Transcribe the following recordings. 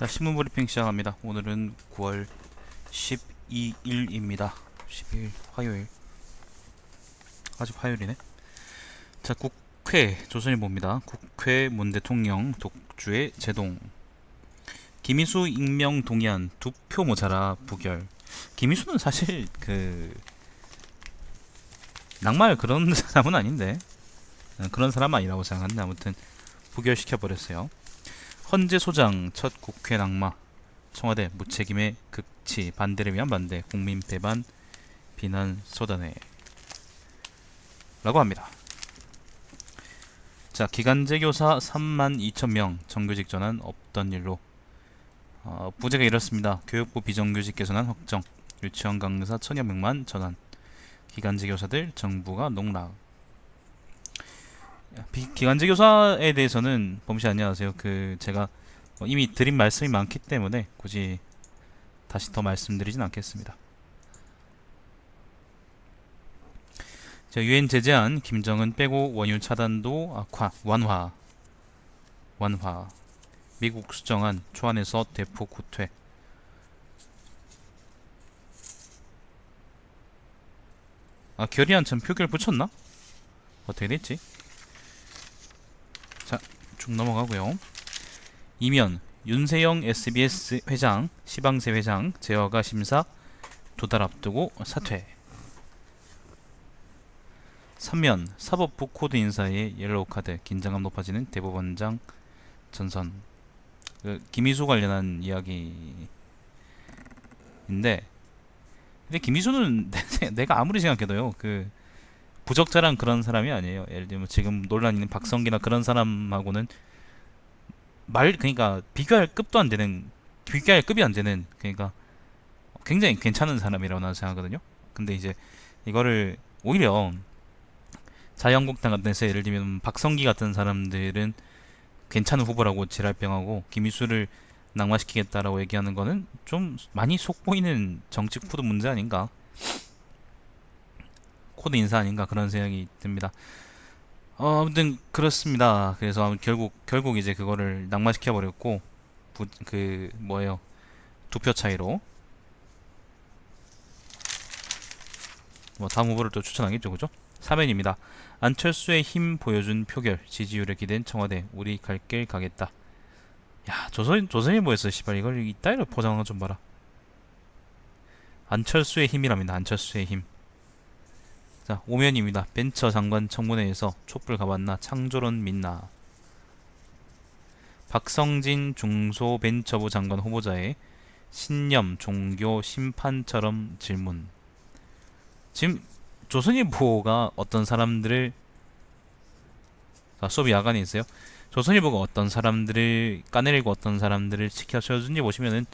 자, 신문 브리핑 시작합니다. 오늘은 9월 12일입니다. 12일 화요일. 아직 화요일이네. 자, 국회 조선일보입니다. 국회 문 대통령 독주의 제동. 김희수 익명 동의안 두 표 모자라 부결. 김희수는 사실 그 낙마할 그런 사람은 아닌데 어, 그런 사람 아니라고 생각하는데 아무튼 부결시켜 버렸어요. 헌재 소장 첫 국회 낙마. 청와대 무책임의 극치 반대를 위한 반대 국민 배반 비난 쏟아내 라고 합니다. 자 기간제 교사 3만 2천 명 정규직 전환 없던 일로. 어, 부제가 이렇습니다. 교육부 비정규직 개선안 확정. 유치원 강사 천여 명만 전환. 기간제 교사들 정부가 농락. 비, 기간제 교사에 대해서는 범씨 안녕하세요. 그 제가 어, 이미 드린 말씀이 많기 때문에 굳이 다시 더 말씀드리진 않겠습니다. 자, 유엔 제재안 김정은 빼고 원유 차단도 악화 완화 완화 미국 수정안 초안에서 대폭 후퇴 아 결의안 전 표결 붙였나? 어떻게 됐지? 쭉 넘어가고요. 이면 윤세영 SBS 회장, 시방세 회장 제어가 심사 두달 앞두고 사퇴. 3면 사법부 코드 인사의 옐로우 카드 긴장감 높아지는 대법원장 전선. 그 김희수 관련한 이야기인데 근데 김희수는 내가 아무리 생각해도요 그 부적절한 그런 사람이 아니에요. 예를 들면 지금 논란 있는 박성기나 그런 사람하고는 말 그러니까 비교할 급도 안 되는 비교할 급이 안 되는 그러니까 굉장히 괜찮은 사람이라고 나는 생각하거든요. 근데 이제 이거를 오히려 자유한국당 같은 데서 예를 들면 박성기 같은 사람들은 괜찮은 후보라고 지랄병하고 김희수를 낙마시키겠다라고 얘기하는 거는 좀 많이 속보이는 정치 코드 문제 아닌가 코드 인사 아닌가 그런 생각이 듭니다. 어, 아무튼 그렇습니다. 그래서 결국 결국 이제 그거를 낙마시켜 버렸고 부, 그 뭐예요 두 표 차이로 뭐 다음 후보를 또 추천하겠죠, 그죠? 사면입니다. 안철수의 힘 보여준 표결 지지율에 기댄 청와대 우리 갈 길 가겠다. 야 조선 조선일보에서 시발 이걸 이따위로 포장한 거좀 봐라. 안철수의 힘이랍니다. 안철수의 힘. 자, 오면입니다. 벤처 장관 청문회에서 촛불 가봤나 창조론 믿나. 박성진 중소벤처부 장관 후보자의 신념, 종교, 심판처럼 질문. 지금 조선일보가 어떤 사람들을 아, 수업이 야간에 있어요. 조선일보가 어떤 사람들을 까내리고 어떤 사람들을 지켜줘준지 보시면은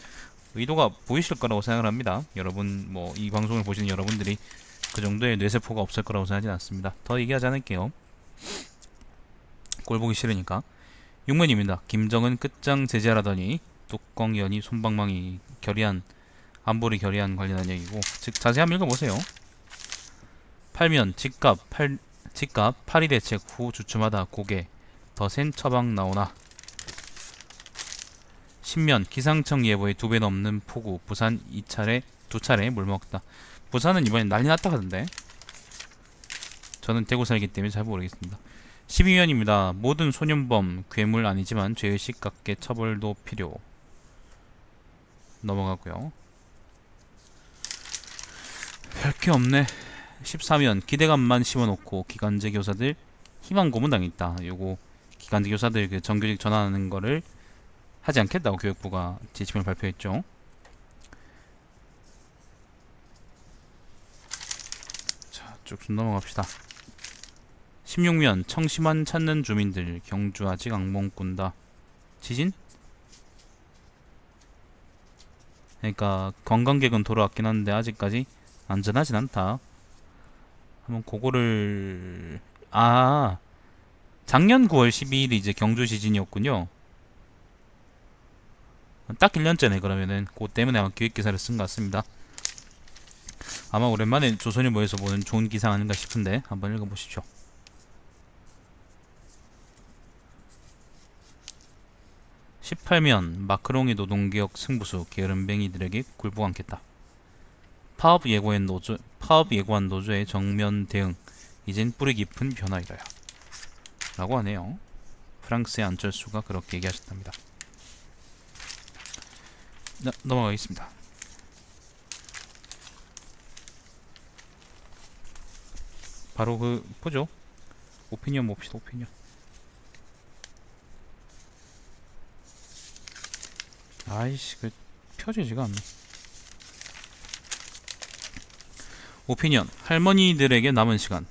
의도가 보이실 거라고 생각을 합니다. 여러분 뭐 이 방송을 보시는 여러분들이 그 정도의 뇌세포가 없을 거라고 생각하진 않습니다. 더 얘기하지 않을게요. 꼴 보기 싫으니까. 육문입니다. 김정은 끝장 제재하라더니 뚜껑 연이 손방망이 결의안 안보리 결의안 관련한 얘기고 즉 자세히 한번 읽어보세요. 팔면 집값 팔 집값 파리 대책 후 주춤하다 고개 더 센 처방 나오나 신면 기상청 예보의 두배 넘는 폭우 부산 2차례 두 차례 물먹다 부산은 이번엔 난리 났다 하던데. 저는 대구 살기 때문에 잘 모르겠습니다. 12위원입니다. 모든 소년범 괴물 아니지만 죄의식 갖게 처벌도 필요. 넘어가고요. 별게 없네. 13위 기대감만 심어놓고 기간제 교사들 희망 고문 당했다. 요거 기간제 교사들 그 정규직 전환하는 거를 하지 않겠다고 교육부가 지침을 발표했죠 자, 쭉 넘어갑시다. 16면 청심환 찾는 주민들 경주 아직 악몽 꾼다. 지진? 그러니까 관광객은 돌아왔긴 한데 아직까지 안전하진 않다. 한번 그거를 아 작년 9월 12일이 이제 경주 지진이었군요. 딱 1년 전에 그러면은 그것 때문에 아마 기획 기사를 쓴 것 같습니다. 아마 오랜만에 조선일보에서 보는 좋은 기사 아닌가 싶은데 한번 읽어보시죠. 18면 마크롱의 노동개혁 승부수 게으름뱅이들에게 굴복하겠다. 파업 예고한 노조 파업 예고한 노조의 정면 대응 이젠 뿌리 깊은 변화이라요. 라고 하네요. 프랑스의 안철수가 그렇게 얘기하셨답니다. 네, 넘어가겠습니다. 바로 그 보죠. 오피니언 봅시다. 오피니언. 아이씨 그 펴지지가 않네. 오피니언 할머니들에게 남은 시간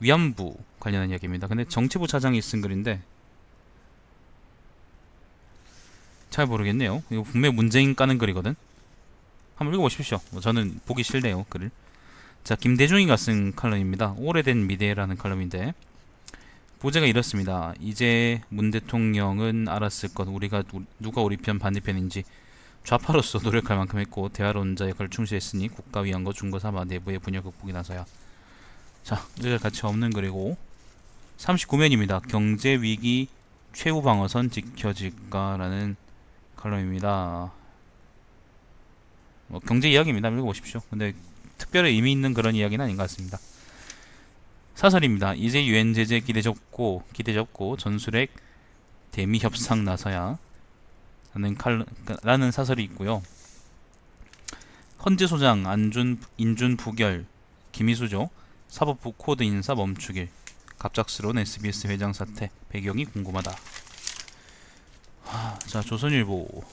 위안부 관련한 이야기입니다. 근데 정치부 차장이 쓴 글인데 잘 모르겠네요. 이거 분명 문재인 까는 글이거든. 한번 읽어보십시오. 뭐 저는 보기 싫네요 글을. 자 김대중이가 쓴 칼럼입니다. 오래된 미래라는 칼럼인데 부제가 이렇습니다. 이제 문 대통령은 알았을 것 우리가 누- 누가 우리 편 반대편인지 좌파로서 노력할 만큼 했고 대화론자 역할을 충실했으니 국가 위안과 중거 삼아 내부의 분열 극복이 나서야 자 읽을 가치 없는 글이고 39면입니다. 경제 위기 최후 방어선 지켜질까라는 칼럼입니다. 뭐 경제 이야기입니다. 읽어보십시오. 근데 특별히 의미 있는 그런 이야기는 아닌 것 같습니다. 사설입니다. 이제 유엔 제재 기대 접고 기대 접고 전술핵 대미 협상 나서야 라는 칼 라는 사설이 있고요. 헌재 소장 안준 인준 부결 김희수죠. 사법부 코드 인사 멈추길 갑작스러운 SBS 회장 사태 배경이 궁금하다. 하, 자 조선일보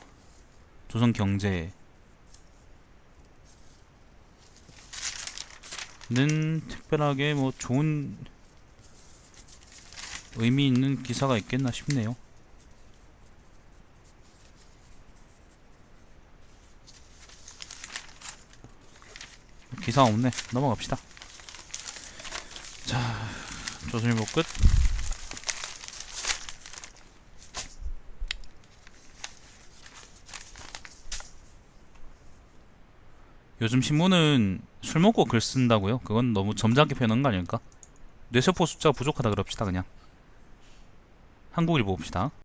조선경제 는 특별하게 뭐 좋은 의미 있는 기사가 있겠나 싶네요. 기사 없네. 넘어갑시다. 자, 조선일보 끝. 요즘 신문은 술 먹고 글 쓴다고요? 그건 너무 점잖게 표현한 거 아닐까? 뇌세포 숫자가 부족하다 그럽시다 그냥. 한국일보 봅시다.